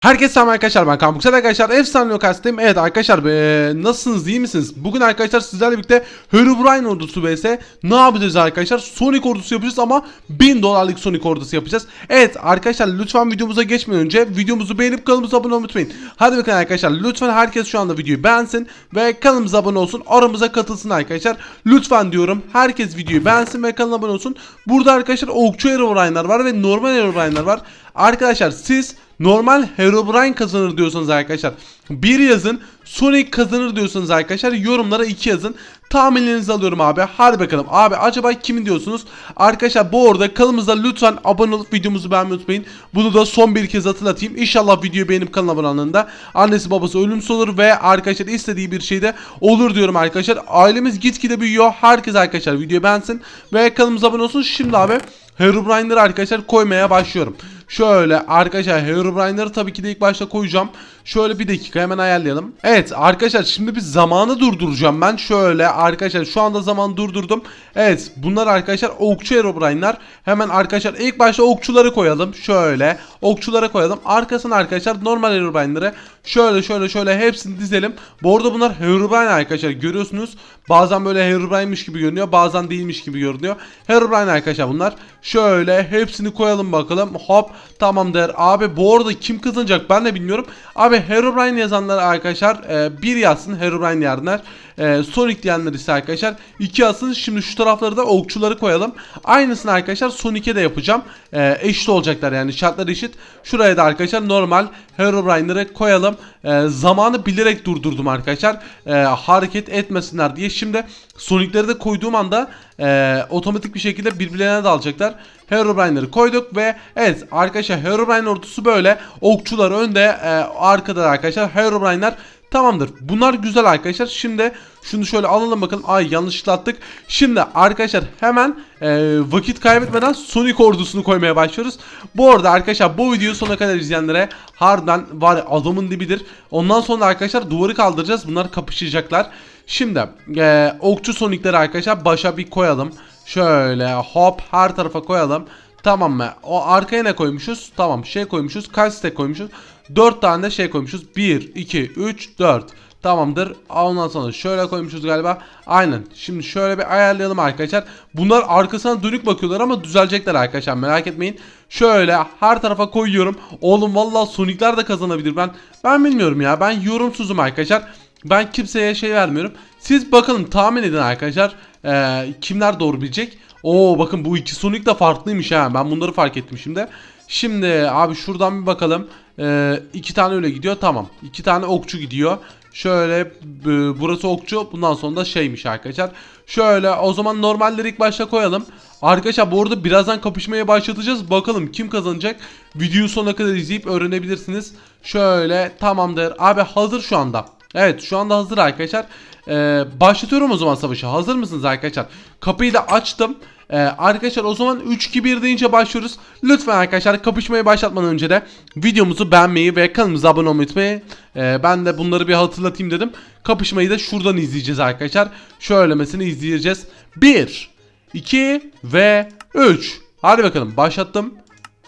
Herkese selam arkadaşlar ben Kambuksel arkadaşlar. Efsane lokastayım Evet arkadaşlar be, nasılsınız iyi misiniz? Bugün arkadaşlar sizlerle birlikte Herobrine ordusu vs. Ne yapacağız arkadaşlar? Sonic ordusu yapacağız ama 1000 dolarlık Sonic ordusu yapacağız. Evet arkadaşlar lütfen videomuza geçmeden önce Videomuzu beğenip kanalımıza abone olmayı unutmayın. Hadi bakın arkadaşlar lütfen herkes şu anda videoyu beğensin Ve kanalımıza abone olsun aramıza katılsın arkadaşlar. Lütfen diyorum herkes videoyu beğensin ve kanala abone olsun. Burada arkadaşlar okçu Herobrine'lar var ve normal Herobrine'lar var. Arkadaşlar siz normal Herobrine kazanır diyorsanız arkadaşlar bir yazın Sonic kazanır diyorsanız arkadaşlar yorumlara iki yazın. Tahminlerinizi alıyorum abi. Hadi bakalım. Abi acaba kimin diyorsunuz? Arkadaşlar bu arada kanalımıza lütfen abone olup videomuzu beğenmeyi unutmayın. Bunu da son bir kez hatırlatayım. İnşallah videoyu beğenip kanala abone olduğunda annesi babası ölümsüz olur ve arkadaşlar istediği bir şey de olur diyorum arkadaşlar. Ailemiz gitgide büyüyor. Herkes arkadaşlar videoyu beğensin ve kanalımıza abone olsun. Şimdi abi Herobrine'ları arkadaşlar koymaya başlıyorum Şöyle arkadaşlar Herobrine'ları tabii ki de ilk başta koyacağım. Şöyle bir dakika hemen ayarlayalım. Evet arkadaşlar şimdi bir zamanı durduracağım ben. Şöyle arkadaşlar şu anda zaman durdurdum. Evet bunlar arkadaşlar okçu Herobrine'lar. Hemen arkadaşlar ilk başta okçuları koyalım. Şöyle okçulara koyalım. Arkasına arkadaşlar normal Herobrine'ları şöyle şöyle şöyle hepsini dizelim. Bu arada bunlar Herobrine arkadaşlar görüyorsunuz. Bazen böyle Herobrine'miş gibi görünüyor. Bazen değilmiş gibi görünüyor. Herobrine arkadaşlar bunlar. Şöyle hepsini koyalım bakalım. Hop tamamdır. Abi bu arada kim kazanacak ben de bilmiyorum. Abi Herobrine yazanlar arkadaşlar e, bir yazsın Herobrine diyenler. E, Sonic diyenler ise arkadaşlar iki yazsın. Şimdi şu tarafları da okçuları koyalım. Aynısını arkadaşlar Sonic'e de yapacağım. E, eşit olacaklar yani şartlar eşit. Şuraya da arkadaşlar normal Herobrine'ları koyalım. E, zamanı bilerek durdurdum arkadaşlar. E, hareket etmesinler diye. Şimdi Sonic'leri de koyduğum anda e, otomatik bir şekilde birbirlerine dalacaklar. Herobrine'leri koyduk ve evet arkadaşlar Herobrine ordusu böyle. Okçular önde e, arkada da arkadaşlar Herobrine'ler Tamamdır. Bunlar güzel arkadaşlar. Şimdi şunu şöyle alalım bakalım. Ay yanlışlıkla attık. Şimdi arkadaşlar hemen e, vakit kaybetmeden Sonic ordusunu koymaya başlıyoruz. Bu arada arkadaşlar bu videoyu sona kadar izleyenlere harbiden var adamın dibidir. Ondan sonra arkadaşlar duvarı kaldıracağız. Bunlar kapışacaklar. Şimdi e, okçu Sonic'leri arkadaşlar başa bir koyalım. Şöyle hop her tarafa koyalım. Tamam mı? O arkaya ne koymuşuz? Tamam şey koymuşuz. Kaç stack koymuşuz? 4 tane de şey koymuşuz. 1, 2, 3, 4. Tamamdır. Ondan sonra şöyle koymuşuz galiba. Aynen. Şimdi şöyle bir ayarlayalım arkadaşlar. Bunlar arkasına dönük bakıyorlar ama düzelecekler arkadaşlar. Merak etmeyin. Şöyle her tarafa koyuyorum. Oğlum vallahi Sonic'ler de kazanabilir. Ben ben bilmiyorum ya. Ben yorumsuzum arkadaşlar. Ben kimseye şey vermiyorum. Siz bakalım tahmin edin arkadaşlar. Ee, kimler doğru bilecek? Oo bakın bu iki Sonic de farklıymış ha. Ben bunları fark ettim şimdi. Şimdi abi şuradan bir bakalım. Ee, iki tane öyle gidiyor. Tamam. İki tane okçu gidiyor. Şöyle e, burası okçu. Bundan sonra da şeymiş arkadaşlar. Şöyle o zaman normalleri ilk başta koyalım. Arkadaşlar bu arada birazdan kapışmaya başlatacağız. Bakalım kim kazanacak. Videoyu sonuna kadar izleyip öğrenebilirsiniz. Şöyle tamamdır. Abi hazır şu anda. Evet şu anda hazır arkadaşlar. Ee, başlatıyorum o zaman savaşı. Hazır mısınız arkadaşlar? Kapıyı da açtım. Ee, arkadaşlar o zaman 3-2-1 deyince başlıyoruz. Lütfen arkadaşlar kapışmayı başlatmadan önce de videomuzu beğenmeyi ve kanalımıza abone olmayı unutmayın. Ee, ben de bunları bir hatırlatayım dedim. Kapışmayı da şuradan izleyeceğiz arkadaşlar. Şöylemesini izleyeceğiz. 1, 2 ve 3. Hadi bakalım başlattım.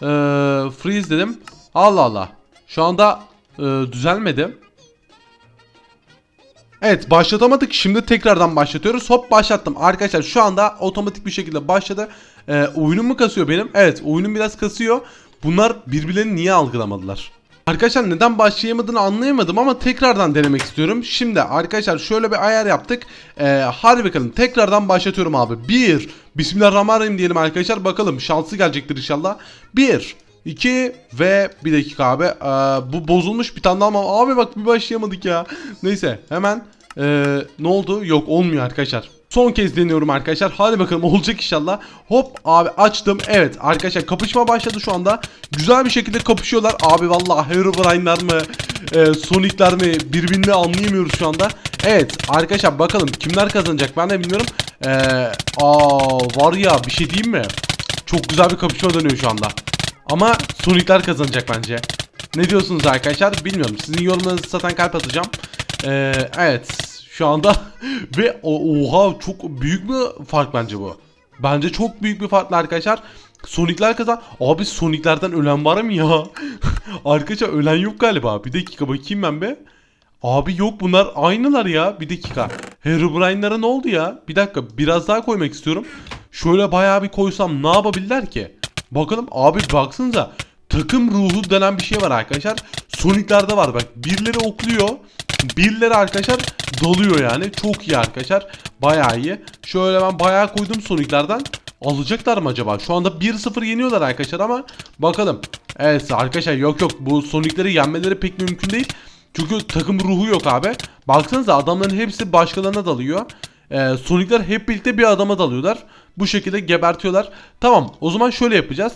Ee, freeze dedim. Allah Allah. Şu anda e, düzelmedi. Evet başlatamadık. Şimdi tekrardan başlatıyoruz. Hop başlattım. Arkadaşlar şu anda otomatik bir şekilde başladı. Ee, oyunum mu kasıyor benim? Evet oyunum biraz kasıyor. Bunlar birbirlerini niye algılamadılar? Arkadaşlar neden başlayamadığını anlayamadım ama tekrardan denemek istiyorum. Şimdi arkadaşlar şöyle bir ayar yaptık. Ee, hadi bakalım tekrardan başlatıyorum abi. 1 Bismillahirrahmanirrahim diyelim arkadaşlar. Bakalım şansı gelecektir inşallah. 1 2 ve bir dakika abi. Ee, bu bozulmuş bir tane daha ama abi bak bir başlayamadık ya. Neyse hemen ee, ne oldu? Yok olmuyor arkadaşlar. Son kez deniyorum arkadaşlar. Hadi bakalım olacak inşallah. Hop abi açtım. Evet arkadaşlar kapışma başladı şu anda. Güzel bir şekilde kapışıyorlar. Abi vallahi Herobrine'lar mı? E, Sonic'ler mi? Birbirini anlayamıyoruz şu anda. Evet arkadaşlar bakalım kimler kazanacak ben de bilmiyorum. E, aa var ya bir şey diyeyim mi? Çok güzel bir kapışma dönüyor şu anda. Ama Sonic'ler kazanacak bence. Ne diyorsunuz arkadaşlar? Bilmiyorum. Sizin yorumlarınızı zaten kalp atacağım. Ee, evet. Şu anda ve oha çok büyük bir fark bence bu. Bence çok büyük bir farklı arkadaşlar. Sonic'ler kazan. Abi Sonic'lerden ölen var mı ya? Arkadaşlar ölen yok galiba. Bir dakika bakayım ben be. Abi yok bunlar aynılar ya. Bir dakika. Herobrine'lara ne oldu ya? Bir dakika biraz daha koymak istiyorum. Şöyle bayağı bir koysam ne yapabilirler ki? Bakalım abi baksanıza. Takım ruhu denen bir şey var arkadaşlar. Sonic'lerde var bak. Birileri okluyor. Birileri arkadaşlar dalıyor yani. Çok iyi arkadaşlar. Bayağı iyi. Şöyle ben bayağı koydum Sonic'lerden. Alacaklar mı acaba? Şu anda 1-0 yeniyorlar arkadaşlar ama bakalım. Evet arkadaşlar yok yok bu Sonic'leri yenmeleri pek mümkün değil. Çünkü takım ruhu yok abi. Baksanıza adamların hepsi başkalarına dalıyor. Ee, Sonic'ler hep birlikte bir adama dalıyorlar. Bu şekilde gebertiyorlar. Tamam o zaman şöyle yapacağız.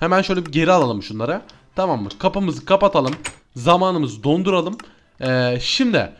Hemen şöyle bir geri alalım şunlara. Tamam mı? Kapımızı kapatalım. Zamanımızı donduralım. Ee, şimdi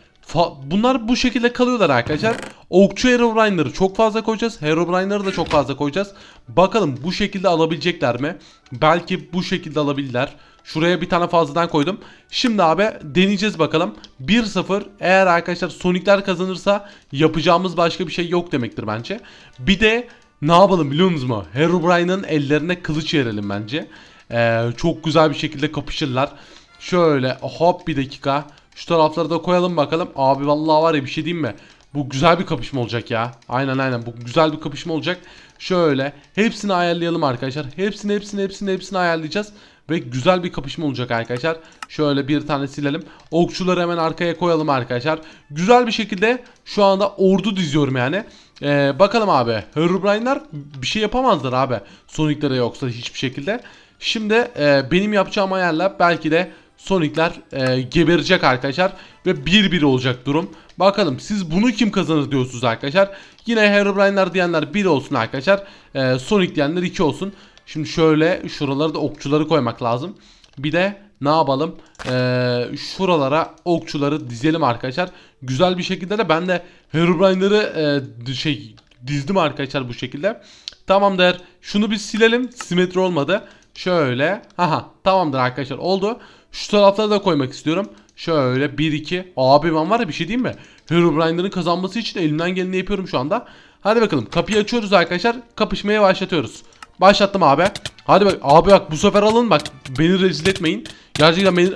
bunlar bu şekilde kalıyorlar arkadaşlar. Okçu Herobrine'ları çok fazla koyacağız. Herobrine'ları da çok fazla koyacağız. Bakalım bu şekilde alabilecekler mi? Belki bu şekilde alabilirler. Şuraya bir tane fazladan koydum. Şimdi abi deneyeceğiz bakalım. 1-0 eğer arkadaşlar Sonic'ler kazanırsa yapacağımız başka bir şey yok demektir bence. Bir de ne yapalım biliyor musunuz mu? Herobrine'ın ellerine kılıç verelim bence. Ee, çok güzel bir şekilde kapışırlar. Şöyle hop bir dakika. Şu tarafları da koyalım bakalım. Abi vallahi var ya bir şey diyeyim mi? Bu güzel bir kapışma olacak ya. Aynen aynen bu güzel bir kapışma olacak. Şöyle hepsini ayarlayalım arkadaşlar. Hepsini hepsini hepsini hepsini ayarlayacağız. Ve güzel bir kapışma olacak arkadaşlar. Şöyle bir tane silelim. Okçuları hemen arkaya koyalım arkadaşlar. Güzel bir şekilde şu anda ordu diziyorum yani. Ee, bakalım abi. Herobrine'lar bir şey yapamazlar abi. Sonic'lere yoksa hiçbir şekilde. Şimdi e, benim yapacağım ayarla belki de Sonic'ler e, geberecek arkadaşlar. Ve 1-1 olacak durum. Bakalım siz bunu kim kazanır diyorsunuz arkadaşlar. Yine Herobrine'lar diyenler 1 olsun arkadaşlar. E, Sonic diyenler 2 olsun. Şimdi şöyle şuraları da okçuları koymak lazım. Bir de ne yapalım? Ee, şuralara okçuları dizelim arkadaşlar. Güzel bir şekilde de ben de Herobrine'ları e, şey dizdim arkadaşlar bu şekilde. Tamamdır. Şunu bir silelim. Simetri olmadı. Şöyle. Aha tamamdır arkadaşlar oldu. Şu taraflara da koymak istiyorum. Şöyle 1-2. Abi ben var ya bir şey diyeyim mi? Herobrine'ların kazanması için elimden geleni yapıyorum şu anda. Hadi bakalım kapıyı açıyoruz arkadaşlar. Kapışmaya başlatıyoruz. Başlattım abi. Hadi bak abi bak bu sefer alın bak beni rezil etmeyin. Gerçekten beni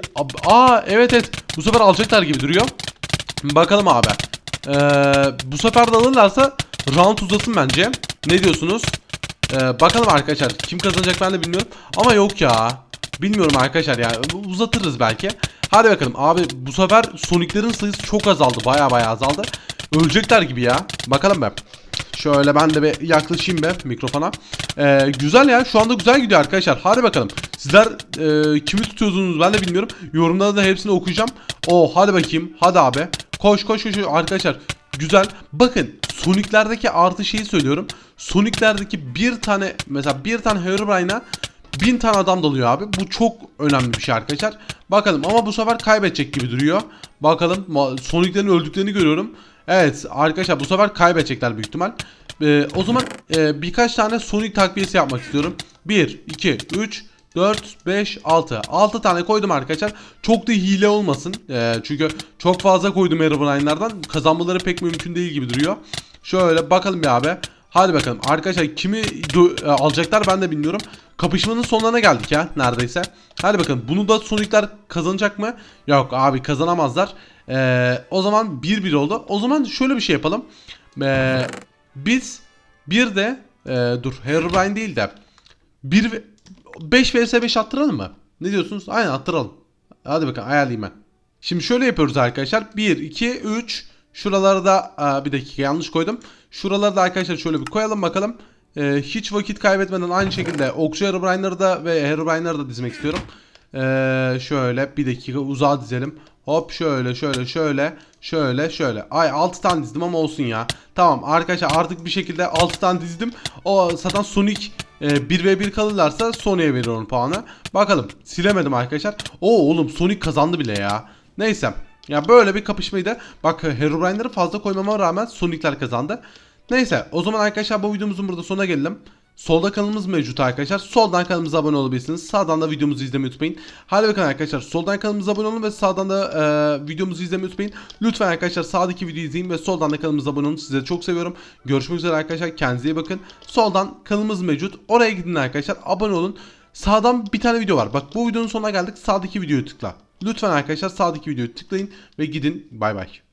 aa evet evet bu sefer alacaklar gibi duruyor. Bakalım abi. Ee, bu sefer de alırlarsa round uzasın bence. Ne diyorsunuz? Ee, bakalım arkadaşlar kim kazanacak ben de bilmiyorum. Ama yok ya. Bilmiyorum arkadaşlar ya uzatırız belki. Hadi bakalım abi bu sefer Sonic'lerin sayısı çok azaldı. Baya baya azaldı. Ölecekler gibi ya. Bakalım ben. Şöyle ben de bir yaklaşayım be mikrofona. Ee, güzel ya şu anda güzel gidiyor arkadaşlar. Hadi bakalım. Sizler e, kimi tutuyorsunuz ben de bilmiyorum. Yorumlarda da hepsini okuyacağım. O hadi bakayım. Hadi abi. Koş koş koş arkadaşlar. Güzel. Bakın Sonic'lerdeki artı şeyi söylüyorum. Sonic'lerdeki bir tane mesela bir tane Herobrine'a bin tane adam dalıyor abi. Bu çok önemli bir şey arkadaşlar. Bakalım ama bu sefer kaybedecek gibi duruyor. Bakalım Sonic'lerin öldüklerini görüyorum. Evet arkadaşlar bu sefer kaybedecekler büyük ihtimal. Ee, o zaman e, birkaç tane Sonic takviyesi yapmak istiyorum. 1, 2, 3, 4, 5, 6. 6 tane koydum arkadaşlar. Çok da hile olmasın. Ee, çünkü çok fazla koydum Herobrine'lardan. Kazanmaları pek mümkün değil gibi duruyor. Şöyle bakalım bir abi. Hadi bakalım. Arkadaşlar kimi e, alacaklar ben de bilmiyorum. Kapışmanın sonlarına geldik ya neredeyse. Hadi bakalım. Bunu da Sonic'ler kazanacak mı? Yok abi kazanamazlar. Ee, o zaman 1-1 oldu. O zaman şöyle bir şey yapalım. Ee, biz bir de e, dur Herobrine değil de 1 5 vs 5 attıralım mı? Ne diyorsunuz? Aynen attıralım. Hadi bakalım ayarlayayım ben. Şimdi şöyle yapıyoruz arkadaşlar. 1 2 3 Şuraları da aa, bir dakika yanlış koydum. Şuraları da arkadaşlar şöyle bir koyalım bakalım. Ee, hiç vakit kaybetmeden aynı şekilde Okçu Herobrine'ları da ve Herobrine'ları da dizmek istiyorum. Ee, şöyle bir dakika uzağa dizelim. Hop şöyle şöyle şöyle şöyle şöyle. Ay 6 tane dizdim ama olsun ya. Tamam arkadaşlar artık bir şekilde 6 tane dizdim. O zaten Sonic e, 1v1 kalırlarsa Sonic'e veriyorum puanı. Bakalım silemedim arkadaşlar. Oo oğlum Sonic kazandı bile ya. Neyse. Ya böyle bir kapışmaydı. Bak Herobrine'ları fazla koymama rağmen Sonic'ler kazandı. Neyse o zaman arkadaşlar bu videomuzun burada sonuna gelelim. Solda kanalımız mevcut arkadaşlar. Soldan kanalımıza abone olabilirsiniz. Sağdan da videomuzu izlemeyi unutmayın. Hadi bakalım arkadaşlar. Soldan kanalımıza abone olun ve sağdan da e, videomuzu izlemeyi unutmayın. Lütfen arkadaşlar sağdaki videoyu izleyin ve soldan da kanalımıza abone olun. Size çok seviyorum. Görüşmek üzere arkadaşlar. Kendinize iyi bakın. Soldan kanalımız mevcut. Oraya gidin arkadaşlar. Abone olun. Sağdan bir tane video var. Bak bu videonun sonuna geldik. Sağdaki videoyu tıkla. Lütfen arkadaşlar sağdaki videoyu tıklayın ve gidin. Bay bay.